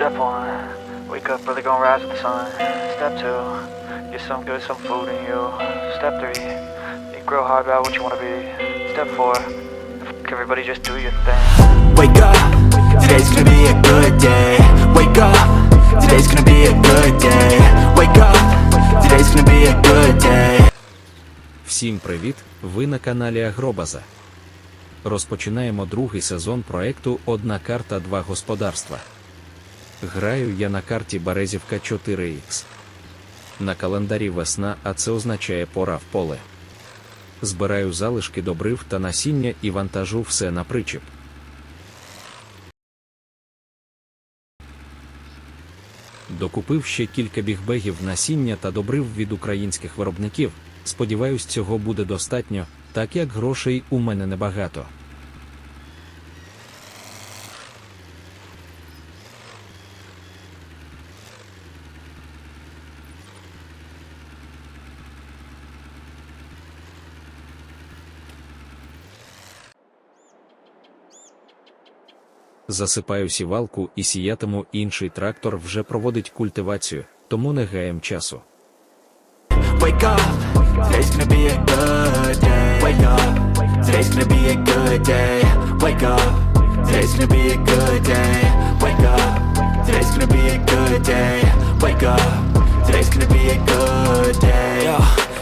Step one, wake up early, gonna rise with the sun. Step two, get some good, some food in you. Step three, you grow hard about what you wanna be. Step four, everybody just do your thing. Wake up, today's gonna be a good day. Wake up, today's gonna be a good day. Wake up, today's gonna be a good day. Всім привіт! Ви на каналі Агробаза. Розпочинаємо другий сезон проекту Одна карта, два господарства. Граю я на карті Березівка 4Х. На календарі весна, а це означає пора в поле. Збираю залишки добрив та насіння і вантажу все на причіп. Докупив ще кілька бігбегів насіння та добрив від українських виробників. Сподіваюсь, цього буде достатньо, так як грошей у мене небагато. Засипаю сівалку і сіятиму інший трактор вже проводить культивацію, тому не гаєм часу. Wake up, today's gonna be a good day. Wake up, today's gonna be a good day. Wake up, today's gonna be a good day. Wake up, today's gonna be a good day. Wake up, today's gonna be a good day.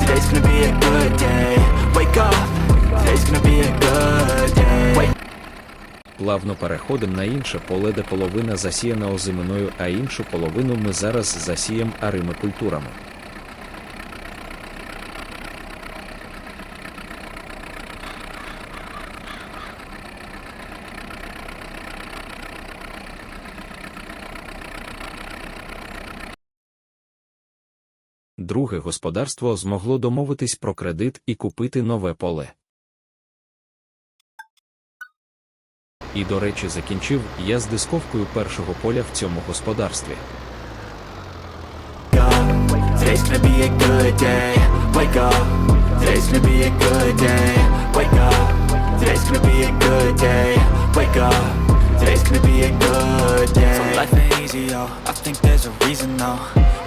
today's gonna be a good day. Wake up, today's gonna be a good day. Wake Плавно переходимо на інше поле, де половина засіяна озиминою, а іншу половину ми зараз засіємо арими культурами. Друге господарство змогло домовитись про кредит і купити нове поле. І, до речі, закінчив я з дисковкою першого поля в цьому господарстві. today's gonna be life ain't easy, yo. I think there's a reason though.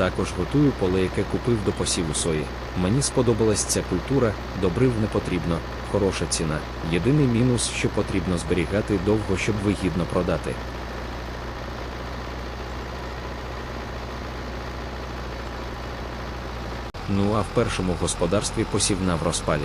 Також готую поле, яке купив до посіву сої. Мені сподобалась ця культура, добрив не потрібно, хороша ціна. Єдиний мінус, що потрібно зберігати довго, щоб вигідно продати. Ну а в першому господарстві посівна в розпалі.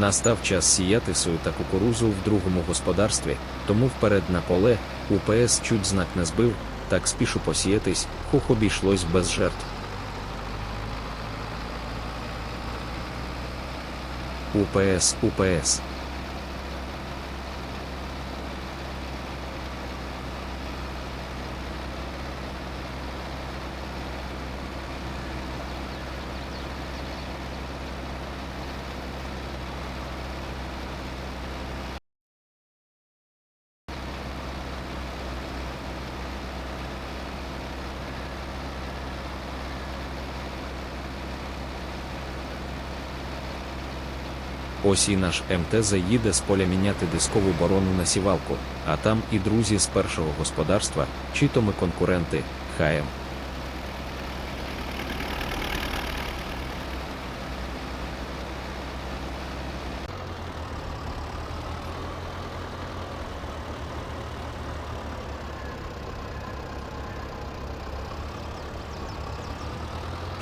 Настав час сіяти сою та кукурузу в другому господарстві, тому вперед на поле, УПС чуть знак не збив, так спішу посіятись, хух обійшлось без жертв. УПС, УПС. Ось і наш МТЗ їде з поля міняти дискову борону на сівалку, а там і друзі з першого господарства, чи то ми конкуренти, хаєм.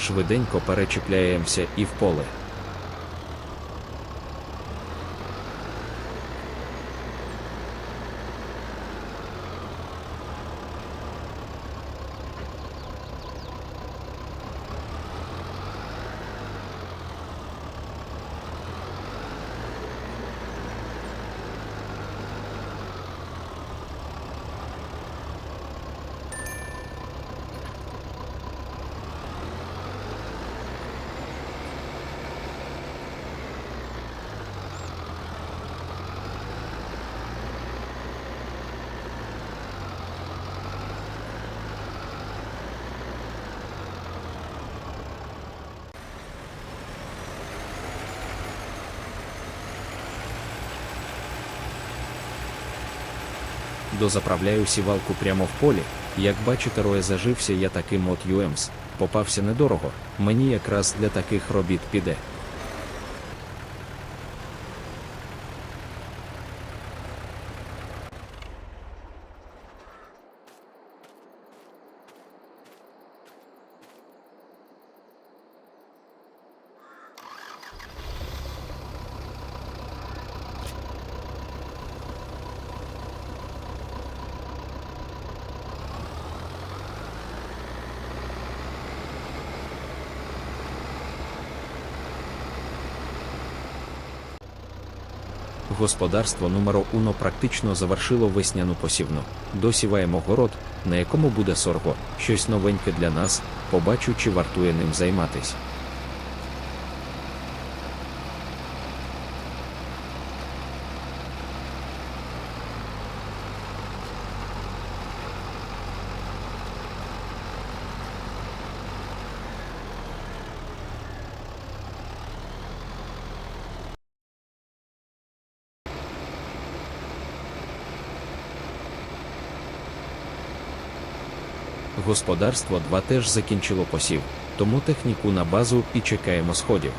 Швиденько перечіпляємося і в поле. Дозаправляю сівалку прямо в полі. Як бачите, роє зажився я таким от UMS. Попався недорого, мені якраз для таких робіт піде. Господарство номеро 1 практично завершило весняну посівну. Досіваємо город, на якому буде сорго, щось новеньке для нас, побачу, чи вартує ним займатись. Господарство 2 теж закінчило посів, тому техніку на базу і чекаємо сходів.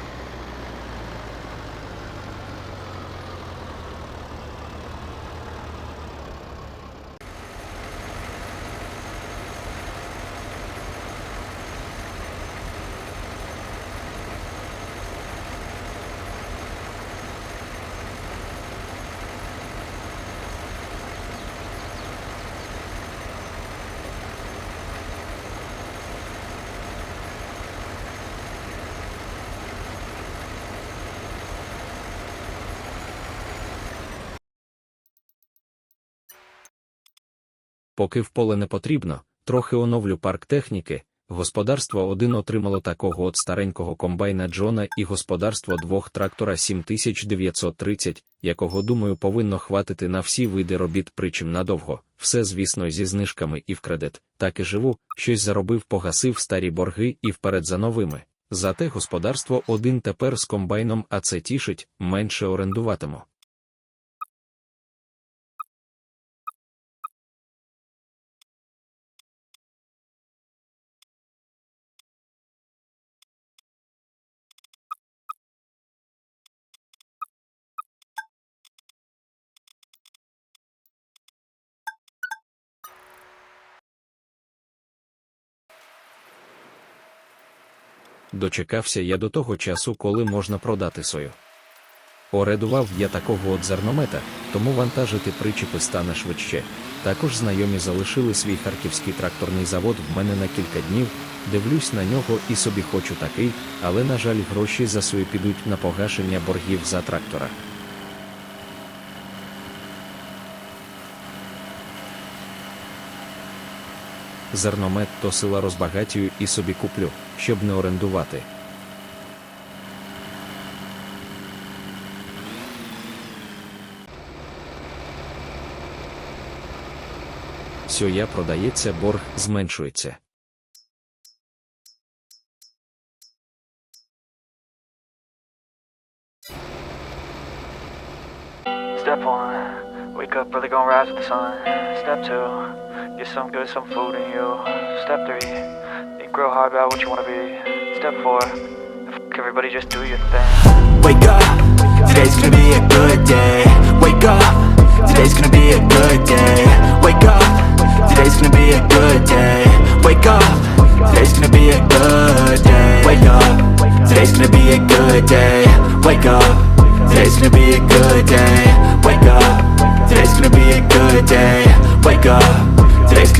Поки в поле не потрібно, трохи оновлю парк техніки. Господарство 1 отримало такого от старенького комбайна Джона і господарство двох трактора 7930, якого, думаю, повинно хватити на всі види робіт причим надовго. Все, звісно, зі знижками і в кредит. Так і живу, щось заробив, погасив старі борги і вперед за новими. Зате господарство один тепер з комбайном, а це тішить, менше орендуватиму. Дочекався я до того часу, коли можна продати сою. Орендував я такого от зерномета, тому вантажити причіпи стане швидше. Також знайомі залишили свій харківський тракторний завод в мене на кілька днів. Дивлюсь на нього і собі хочу такий, але на жаль, гроші за свої підуть на погашення боргів за трактора. Зерномет то сила розбагатію і собі куплю, щоб не орендувати. Сьоя продається, борг зменшується. Step one, wake up early, gonna rise with the sun. Step two, get some good, some food in you. Step three, think real hard about what you wanna be. Step four, everybody just do your thing. Wake up, today's gonna be a good day. Wake up, today's gonna be a good day. Wake up, today's gonna be a good day. Wake up, today's gonna be a good day. Wake up, today's gonna be a good day. Wake up, today's gonna be a good day. Wake up, today's gonna be a good day. Wake up,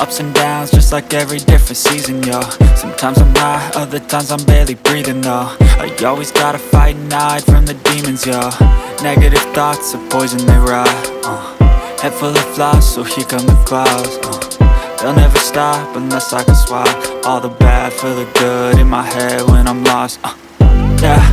Ups and downs, just like every different season, yo. Sometimes I'm high, other times I'm barely breathing, though. I always gotta fight and hide from the demons, yo. Negative thoughts are poison, they rot. Uh. Head full of flies, so here come the clouds. Uh. They'll never stop unless I can swap all the bad for the good in my head when I'm lost. Uh. Yeah,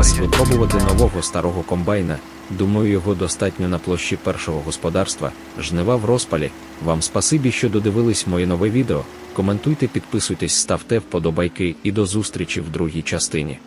Час випробувати нового старого комбайна. Думаю, його достатньо на площі першого господарства. Жнива в розпалі. Вам спасибі, що додивились моє нове відео. Коментуйте, підписуйтесь, ставте вподобайки і до зустрічі в другій частині.